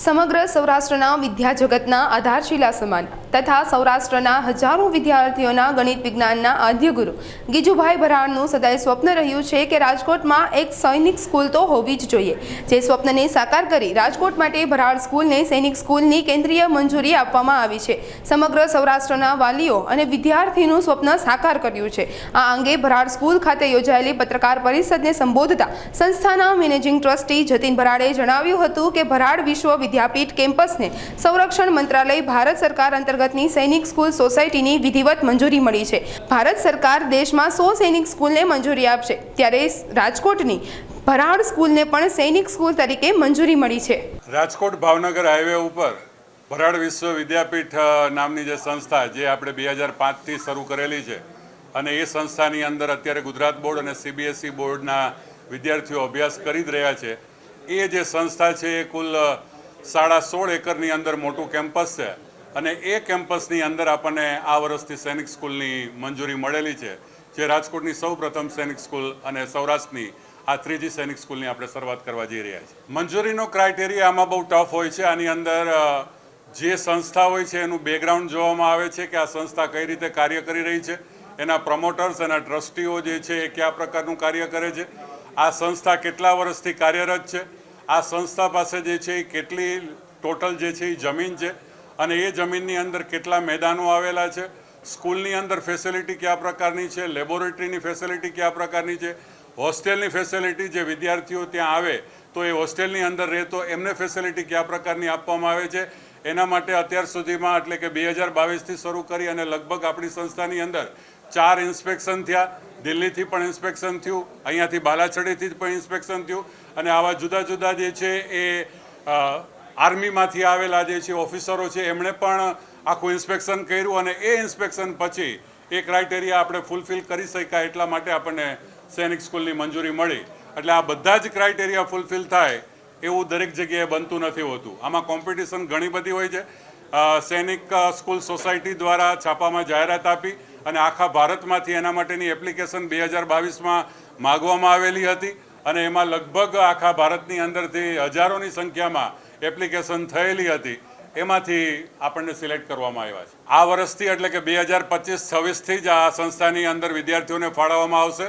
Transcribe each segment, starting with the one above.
સમગ્ર સૌરાષ્ટ્રના વિદ્યા જગતના આધારશિલા સમાન. તથા સૌરાષ્ટ્રના હજારો વિદ્યાર્થીઓના ગણિત વિજ્ઞાનના આદ્યગુરુ. ગીજુભાઈ ભરાણનું સદાય સ્વપ્ન રહ્યું છે કે રાજકોટમાં એક સૈનિક સ્કૂલ તો હોવી જ જોઈએ. જે સ્વપ્નને સાકાર કરી રાજકોટ માટે ભરાડ સ્કૂલને સૈનિક સ્કૂલની કેન્દ્રીય મંજૂરી આપવામાં આવી છે. સમગ્ર સૌરાષ્ટ્રના વાલીઓ અને વિદ્યાર્થીનું સ્વપ્ન સાકાર કર્યું છે. આ અંગે ભરાડ સ્કૂલ ખાતે યોજાયેલી પત્રકાર પરિષદને સંબોધતા સંસ્થાના મેનેજિંગ ટ્રસ્ટી જતીન ભરાડે જણાવ્યું હતું કે ભરાડ વિશ્વ વિદ્યાપીઠ કેમ્પસને સંરક્ષણ મંત્રાલય ભારત સરકાર અંતર્ગતની સૈનિક સ્કૂલ સોસાયટીની વિધિવત મંજૂરી મળી છે. ભારત સરકાર દેશમાં સો સૈનિક સ્કૂલને મંજૂરી આપશે. ત્યારે રાજકોટની ભરાડ સ્કૂલને પણ સૈનિક સ્કૂલ તરીકે મંજૂરી મળી છે. રાજકોટ ભાવનગર હાઈવે ઉપર ભરાડ વિશ્વ વિદ્યાપીઠ નામની જે સંસ્થા જે આપણે બે હજાર પાંચથી શરૂ કરેલી છે અને એ સંસ્થાની અંદર અત્યારે ગુજરાત બોર્ડ અને સીબીએસઈ બોર્ડના વિદ્યાર્થીઓ અભ્યાસ કરી જ રહ્યા છે. એ જે સંસ્થા છે એ કુલ સાડા સોળ એકરની અંદર મોટું કેમ્પસ છે. અને એ કેમ્પસની અંદર આપણને આ વર્ષથી સૈનિક સ્કૂલની મંજૂરી મળેલી છે, જે રાજકોટની સૌ પ્રથમ સૈનિક સ્કૂલ અને સૌરાષ્ટ્રની આ ત્રીજી સૈનિક સ્કૂલની આપણે શરૂઆત કરવા જઈ રહ્યા છીએ. મંજૂરીનો ક્રાઇટેરિયા આમાં બહુ ટફ હોય છે. આની અંદર જે સંસ્થા હોય છે એનું બેકગ્રાઉન્ડ જોવામાં આવે છે કે આ સંસ્થા કઈ રીતે કાર્ય કરી રહી છે, એના પ્રમોટર્સ એના ટ્રસ્ટીઓ જે છે એ કયા પ્રકારનું કાર્ય કરે છે, આ સંસ્થા કેટલા વર્ષથી કાર્યરત છે, આ સંસ્થા પાસે જે છે એ કેટલી ટોટલ જે છે એ જમીન છે અને એ જમીનની અંદર કેટલા મેદાનો આવેલા છે? સ્કૂલની અંદર ફેસિલિટી કયા પ્રકારની છે? લેબોરેટરીની ફેસિલિટી કયા પ્રકારની છે? હોસ્ટેલની ફેસિલિટી જે વિદ્યાર્થીઓ ત્યાં આવે, તો એ હોસ્ટેલની અંદર રહે તો એમને ફેસિલિટી કયા પ્રકારની આપવામાં આવે છે? એના માટે અત્યાર સુધીમાં એટલે કે બે હજાર બાવીસથી શરૂ કરી અને લગભગ આપણી સંસ્થાની અંદર ચાર ઇન્સ્પેક્શન થયા. દિલ્હીથી પણ ઇન્સ્પેક્શન થયું, અહીંયાથી બાલાછડીથી પણ ઇન્સ્પેક્શન થયું. અને આવા જુદા જુદા જે છે એ આર્મીમાંથી આવેલા જે છે ઓફિસરો છે, એમણે પણ આખું ઇન્સ્પેક્શન કર્યું અને એ ઇન્સ્પેક્શન પછી એ ક્રાઇટેરિયા આપણે ફૂલફિલ કરી શક્યા એટલા માટે આપણને સૈનિક સ્કૂલની મંજૂરી મળી. એટલે આ બધા જ ક્રાઇટેરિયા ફૂલફિલ થાય એવું દરેક જગ્યાએ બનતું નથી હોતું. આમાં કોમ્પિટિશન ઘણી બધી હોય છે. સૈનિક સ્કૂલ સોસાયટી દ્વારા છાપામાં જાહેરાત આપી અને આખા ભારતમાંથી એના માટેની એપ્લિકેશન બે હજાર બાવીસમાં માગવામાં આવેલી હતી. અને એમાં લગભગ આખા ભારતની અંદરથી હજારોની સંખ્યામાં એપ્લિકેશન થયેલી હતી. એમાંથી આપણને સિલેક્ટ કરવામાં આવ્યા છે. આ વર્ષથી એટલે કે બે હજાર પચીસ છવ્વીસથી જ આ સંસ્થાની અંદર વિદ્યાર્થીઓને ફાળવવામાં આવશે.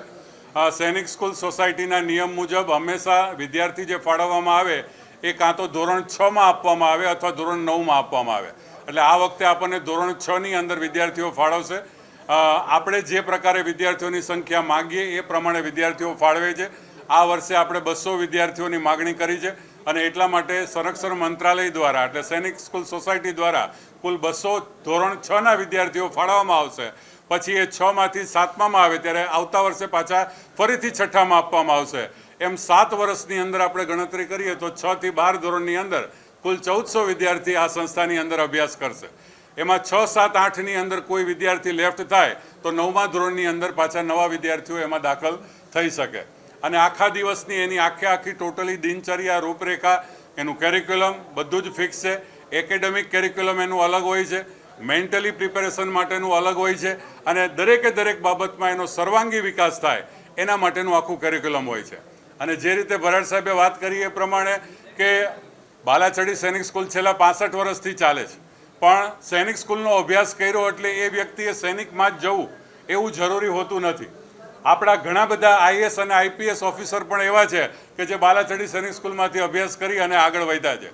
સૈનિક સ્કૂલ સોસાયટીના નિયમ મુજબ હંમેશા વિદ્યાર્થી જે ફાળવવામાં આવે એ કાં તો ધોરણ છમાં આપવામાં આવે અથવા ધોરણ નવમાં આપવામાં આવે. એટલે આ વખતે આપણને ધોરણ છની અંદર વિદ્યાર્થીઓ ફાળવશે. આપણે જે પ્રકારે વિદ્યાર્થીઓની સંખ્યા માગીએ એ પ્રમાણે વિદ્યાર્થીઓ ફાળવે છે. આ વર્ષે આપણે બસો વિદ્યાર્થીઓની માગણી કરી છે અને એટલા માટે સંરક્ષણ મંત્રાલય દ્વારા એટલે સૈનિક સ્કૂલ સોસાયટી દ્વારા કુલ બસો ધોરણ છના વિદ્યાર્થીઓ ફાળવવામાં આવશે. પછી એ છમાંથી સાતમામાં આવે ત્યારે આવતા વર્ષે પાછા ફરીથી છઠ્ઠામાં આપવામાં આવશે. એમ સાત વર્ષની અંદર આપણે ગણતરી કરીએ તો છ થી બાર ધોરણની અંદર કુલ ચૌદસો વિદ્યાર્થી આ સંસ્થાની અંદર અભ્યાસ કરશે. એમાં છ, સાત, આઠની અંદર કોઈ વિદ્યાર્થી લેફ્ટ થાય તો નવમા ધોરણની અંદર પાછા નવા વિદ્યાર્થીઓ એમાં દાખલ થઈ શકે. અને આખા દિવસની એની આખે આખી ટોટલી દિનચર્યા, રૂપરેખા, એનું કેરિક્યુલમ બધું જ ફિક્સ છે. એકેડેમિક કેરિક્યુલમ એનું અલગ હોય છે. મેન્ટલી પ્રિપેરેશન માટેનું અલગ હોય છે. અને દરેકે દરેક બાબતમાં એનો સર્વાંગી વિકાસ થાય, એના માટેનું આખું કેરિક્યુલમ હોય છે. અને જે રીતે ભરાડ સાહેબે વાત કરી એ પ્રમાણે કે બાલાચડી સૈનિક સ્કૂલ છેલ્લા પાસઠ વર્ષથી ચાલે છે. પણ સૈનિક સ્કૂલનો અભ્યાસ કર્યો એટલે એ વ્યક્તિએ સૈનિકમાં જ જવું એવું જરૂરી હોતું નથી. આપણા ઘણા બધા આઈએસ અને આઈપીએસ ઓફિસર પણ એવા છે કે જે બાલાચડી સૈનિક સ્કૂલમાંથી અભ્યાસ કરી અને આગળ વધ્યા છે.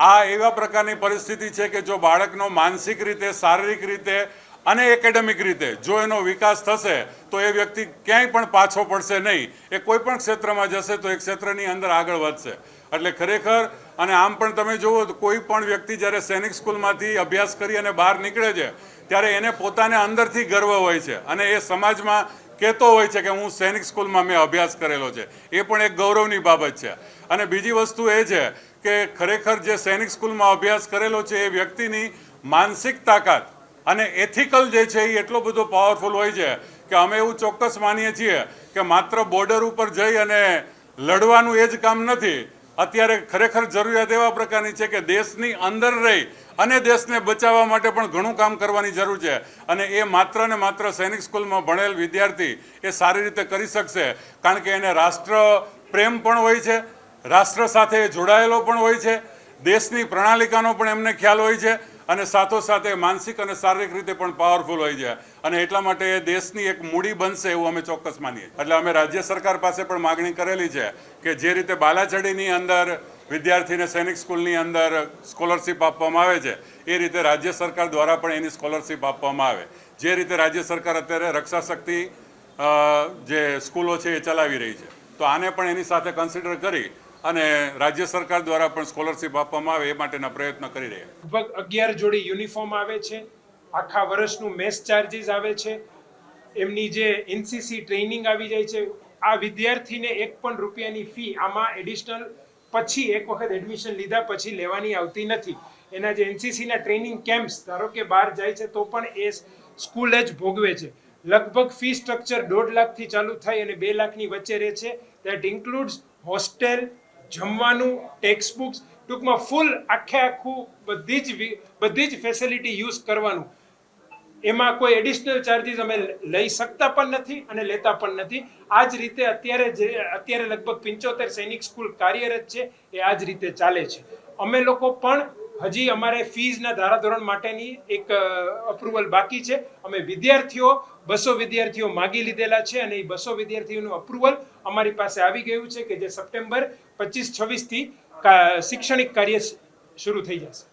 આ એવા પ્રકારની પરિસ્થિતિ છે કે જો બાળકનો માનસિક રીતે, શારીરિક રીતે અને એકેડેમિક રીતે જો એનો વિકાસ થશે, તો એ વ્યક્તિ ક્યાંય પણ પાછો પડશે નહીં. એ કોઈ પણ ક્ષેત્રમાં જશે તો એ ક્ષેત્રની અંદર આગળ વધશે. એટલે ખરેખર, અને આમ પણ તમે જુઓ તો કોઈ પણ વ્યક્તિ જ્યારે સૈનિક સ્કૂલમાંથી અભ્યાસ કરી અને બહાર નીકળે છે, ત્યારે એને પોતાને અંદરથી ગર્વ હોય છે. અને એ સમાજમાં કહેતો હોય છે કે હું સૈનિક સ્કૂલમાં મેં અભ્યાસ કરેલો છે. એ પણ એક ગૌરવની બાબત છે. અને બીજી વસ્તુ એ છે કે ખરેખર જે સૈનિક સ્કૂલમાં અભ્યાસ કરેલો છે એ વ્યક્તિની માનસિક તાકાત અને એથિકલ જે છે એ એટલો બધો પાવરફુલ હોય છે કે અમે એવું ચોક્કસ માનીએ છીએ કે માત્ર બોર્ડર ઉપર જઈ અને લડવાનું એ જ કામ નથી અત્યારે ખરેખર જરૂરિયાત એવા પ્રકારની છે કે દેશની અંદર રહી અને દેશને બચાવવા માટે પણ ઘણું કામ કરવાની જરૂર છે. અને એ માત્ર ને માત્ર સૈનિક સ્કૂલમાં ભણેલ વિદ્યાર્થી એ સારી રીતે કરી શકશે. કારણ કે એને રાષ્ટ્ર પ્રેમ પણ હોય છે, રાષ્ટ્ર સાથે જોડાયેલો પણ હોય છે, દેશની પ્રણાલિકાનો પણ એમને ખ્યાલ હોય છે. અને સાથોસાથે માનસિક અને શારીરિક રીતે પણ પાવરફુલ હોય છે. અને એટલા માટે એ દેશની એક મૂડી બનશે એવું અમે ચોક્કસ માનીએ એટલે અમે રાજ્ય સરકાર પાસે પણ માગણી કરેલી છે કે જે રીતે બાલાચડીની અંદર વિદ્યાર્થીને સૈનિક સ્કૂલની અંદર સ્કોલરશિપ આપવામાં આવે છે, એ રીતે રાજ્ય સરકાર દ્વારા પણ એની સ્કોલરશિપ આપવામાં આવે. જે રીતે રાજ્ય સરકાર અત્યારે રક્ષા શક્તિ જે સ્કૂલો છે એ ચલાવી રહી છે. તો આને પણ એની સાથે કન્સિડર કરી અને રાજ્ય સરકાર દ્વારા પણ સ્કોલરશિપ આપવામાં આવે એ માટેના પ્રયત્ન કરી રહ્યા લગભગ અગિયાર જોડી યુનિફોર્મ આવે છે. આખા વર્ષનું મેસ ચાર્જીસ આવે છે. એમની જે એનસીસી ટ્રેનિંગ આવી જાય છે. આ વિદ્યાર્થીને એક પણ રૂપિયાની ફી આમાં એડિશનલ પછી એક વખત એડમિશન લીધા પછી લેવાની આવતી નથી. એના જે એનસીસીના ટ્રેનિંગ કેમ્પ્સ, ધારો કે બહાર જાય છે તો પણ એ સ્કૂલ જ ભોગવે છે. લગભગ ફી સ્ટ્રક્ચર દોઢ લાખથી ચાલુ થાય અને બે લાખની વચ્ચે રહે છે. દેટ ઇન્ક્લુડ્સ હોસ્ટેલ જમવાનું ટેક્સ્ટ બુક્સ ટૂંકમાં ફૂલ આખે આખું બધી જ બધી જ ફેસિલિટી યુઝ કરવાનું. એમાં કોઈ એડિશનલ ચાર્જીસ અમે લઈ શકતા પણ નથી અને લેતા પણ નથી. આ જ રીતે અત્યારે જે, અત્યારે લગભગ પંચોતેર સૈનિક સ્કૂલ કાર્યરત છે, એ આ જ રીતે ચાલે છે. અમે લોકો પણ હજી અમારે ફીઝના ધારાધોરણ માટેની એક અપ્રુવલ બાકી છે. અમે વિદ્યાર્થીઓ, બસો વિદ્યાર્થીઓ માગી લીધેલા છે અને એ બસો વિદ્યાર્થીઓનું અપ્રુવલ અમારી પાસે આવી ગયું છે કે જે સપ્ટેમ્બર પચીસ છવ્વીસથી શૈક્ષણિક કાર્ય શરૂ થઈ જશે.